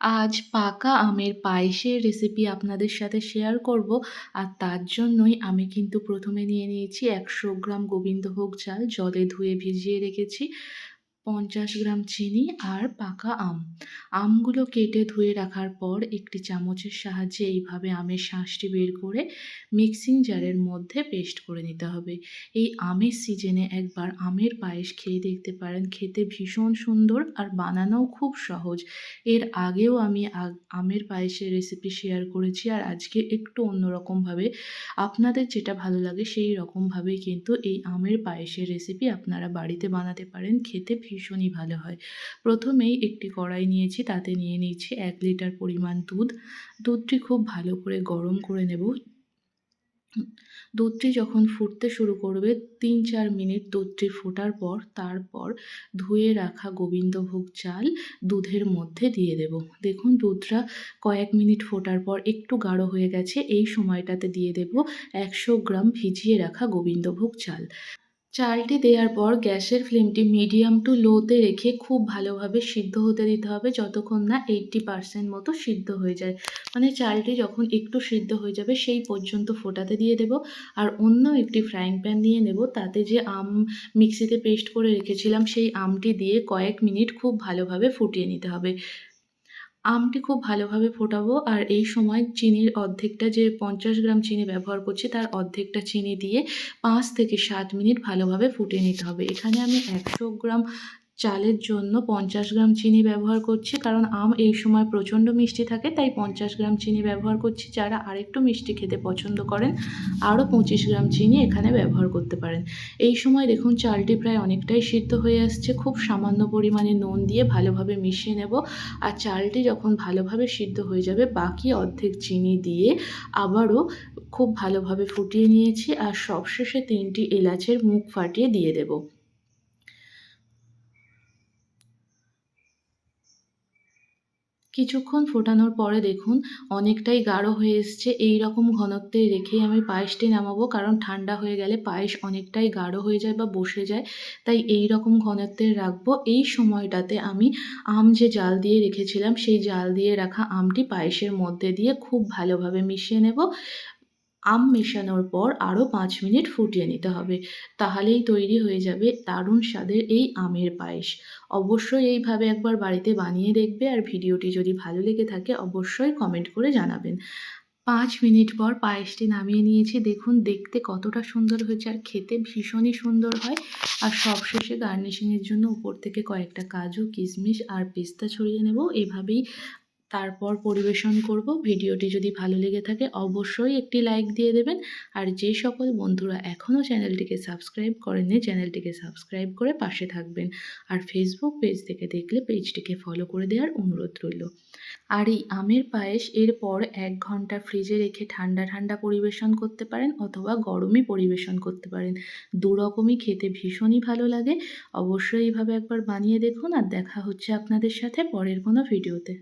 আজ পাকা আমের পায়েসের রেসিপি আপনাদের সাথে শেয়ার করব। আর তার জন্যই আমি কিন্তু প্রথমে নিয়ে নিয়েছি একশো গ্রাম গোবিন্দভোগ চাল। জলে ধুয়ে ভিজিয়ে রেখেছি। পঞ্চাশ গ্রাম চিনি আর পাকা আম। আমগুলো কেটে ধুয়ে রাখার পর একটি চামচের সাহায্যে এইভাবে আমের শাঁসটি বের করে মিক্সিং জারের মধ্যে পেস্ট করে নিতে হবে। এই আমের সিজনে একবার আমের পায়েস খেয়ে দেখতে পারেন। খেতে ভীষণ সুন্দর আর বানানোও খুব সহজ। এর আগেও আমি আমের পায়েসের রেসিপি শেয়ার করেছি আর আজকে একটু অন্যরকমভাবে। আপনাদের যেটা ভালো লাগে সেই রকমভাবেই কিন্তু এই আমের পায়েসের রেসিপি আপনারা বাড়িতে বানাতে পারেন। খেতে ভীষণই ভালো হয়। প্রথমেই একটি কড়াই নিয়েছি, তাতে নিয়ে নিয়েছি এক লিটার পরিমাণ দুধ। দুধটি খুব ভালো করে গরম করে নেব। দুধটি যখন ফুটতে শুরু করবে তিন চার মিনিট দুধটি ফোটার পর, তারপর ধুয়ে রাখা গোবিন্দভোগ চাল দুধের মধ্যে দিয়ে দেব। দেখুন, দুধটা কয়েক মিনিট ফোটার পর একটু গাঢ় হয়ে গেছে। এই সময়টাতে দিয়ে দেব একশো গ্রাম ভিজিয়ে রাখা গোবিন্দভোগ চাল। চালটি দেওয়ার পর গ্যাসের ফ্লেমটি মিডিয়াম টু লোতে রেখে খুব ভালোভাবে সিদ্ধ হতে দিতে হবে যতক্ষণ না এইটটি পারসেন্ট মতো সিদ্ধ হয়ে যায়। মানে চালটি যখন একটু সিদ্ধ হয়ে যাবে সেই পর্যন্ত ফোটাতে দিয়ে দেব আর অন্য একটি ফ্রাইং প্যান নিয়ে নেব। তাতে যে আম মিক্সিতে পেস্ট করে রেখেছিলাম সেই আমটি দিয়ে কয়েক মিনিট খুব ভালোভাবে ফুটিয়ে নিতে হবে। আমটি খুব ভালোভাবে ফোটাবো আর এই সময় চিনির অর্ধেকটা যে পঞ্চাশ গ্রাম চিনি ব্যবহার করছি তার অর্ধেকটা চিনি দিয়ে পাঁচ থেকে সাত মিনিট ভালোভাবে ফুটিয়ে নিতে হবে। এখানে আমি একশো গ্রাম চালের জন্য পঞ্চাশ গ্রাম চিনি ব্যবহার করছি। কারণ আম এই সময় প্রচণ্ড মিষ্টি থাকে, তাই পঞ্চাশ গ্রাম চিনি ব্যবহার করছি। যারা আরেকটু মিষ্টি খেতে পছন্দ করেন, আরও পঁচিশ গ্রাম চিনি এখানে ব্যবহার করতে পারেন। এই সময় দেখুন, চালটি প্রায় অনেকটাই সিদ্ধ হয়ে আসছে। খুব সামান্য পরিমাণে নুন দিয়ে ভালোভাবে মিশিয়ে নেব। আর চালটি যখন ভালোভাবে সিদ্ধ হয়ে যাবে, বাকি অর্ধেক চিনি দিয়ে আবারও খুব ভালোভাবে ফুটিয়ে নিয়েছি। আর সবশেষে তিনটি এলাচের মুখ ফাটিয়ে দিয়ে দেবো। কিছুক্ষণ ফোটানোর পরে দেখুন, অনেকটাই গাঢ় হয়ে এসছে। এই রকম ঘনত্বে রেখেই আমি পায়েসটি নামাবো, কারণ ঠান্ডা হয়ে গেলে পায়েস অনেকটাই গাঢ় হয়ে যায় বা বসে যায়। তাই এই রকম ঘনত্বে রাখব। এই সময়টাতে আমি আম যে জাল দিয়ে রেখেছিলাম, সেই জাল দিয়ে রাখা আমটি পায়েসের মধ্যে দিয়ে খুব ভালোভাবে মিশিয়ে নেব। আম মেশানোর পর আরও পাঁচ মিনিট ফুটিয়ে নিতে হবে। তাহলেই তৈরি হয়ে যাবে দারুণ স্বাদের এই আমের পায়েস। অবশ্যই এইভাবে একবার বাড়িতে বানিয়ে দেখবে আর ভিডিওটি যদি ভালো লেগে থাকে অবশ্যই কমেন্ট করে জানাবেন। পাঁচ মিনিট পর পায়েসটি নামিয়ে নিয়েছি। দেখুন, দেখতে কতটা সুন্দর হয়েছে আর খেতে ভীষণই সুন্দর হয়। আর সবশেষে গার্নিশিংয়ের জন্য উপর থেকে কয়েকটা কাজু, কিশমিশ আর পেস্তা ছড়িয়ে নেব। এভাবেই তারপর পরিবেশন করব। ভিডিওটি যদি ভালো লেগে থাকে, অবশ্যই একটি লাইক দিয়ে দেবেন। আর যে সকল বন্ধুরা এখনও চ্যানেলটিকে সাবস্ক্রাইব করেননি, চ্যানেলটিকে সাবস্ক্রাইব করে পাশে থাকবেন। আর ফেসবুক পেজ থেকে দেখলে পেজটিকে ফলো করে দেওয়ার অনুরোধ রইল। আর এই আমের পায়েস এরপর এক ঘণ্টা ফ্রিজে রেখে ঠান্ডা ঠান্ডা পরিবেশন করতে পারেন অথবা গরমই পরিবেশন করতে পারেন। দু রকমই খেতে ভীষণই ভালো লাগে। অবশ্যই এইভাবে একবার বানিয়ে দেখুন। আর দেখা হচ্ছে আপনাদের সাথে পরের কোনো ভিডিওতে।